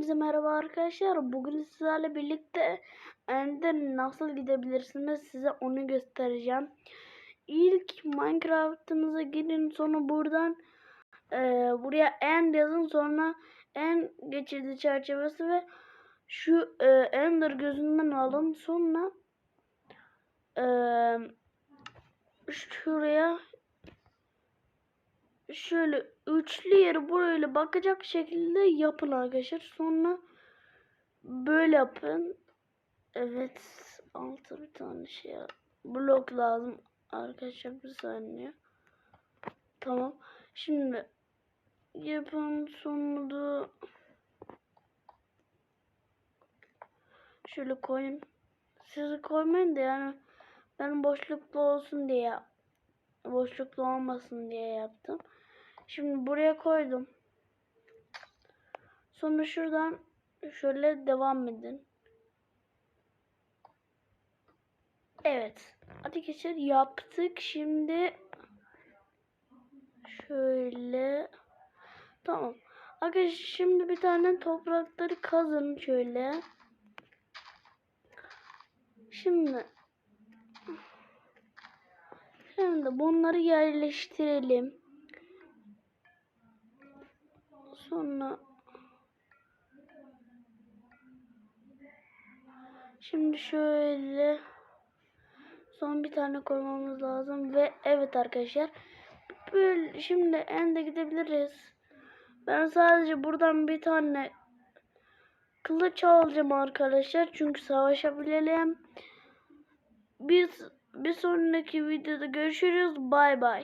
Hepinize merhaba arkadaşlar. Bugün sizlerle birlikte Ender nasıl gidebilirsiniz size onu göstereceğim. İlk Minecraft'ınıza girin sonra buradan e, buraya End yazın sonra en geçidi çerçevesi ve şu e, Ender gözünden alın sonra e, şuraya şöyle üçlü yeri burayla bakacak şekilde yapın arkadaşlar. Sonra böyle yapın. Evet. Altı bir tane şey blok lazım arkadaşlar bir saniye. Tamam. Şimdi yapın sonra da şöyle koyun. Sizi koymayın da yani ben boşluklu olsun diye boşluklu olmasın diye yaptım. Şimdi buraya koydum. Sonra şuradan şöyle devam edin. Evet. Arkadaşlar yaptık. Şimdi şöyle tamam. Arkadaşlar şimdi bir tane toprakları kazın şöyle. Şimdi Şimdi bunları yerleştirelim. Sonra Şimdi şöyle son bir tane koymamız lazım ve evet arkadaşlar böyle şimdi ende gidebiliriz. Ben sadece buradan bir tane kılıç alacağım arkadaşlar çünkü savaşabilelim. Biz bir sonraki videoda görüşürüz. Bay bay.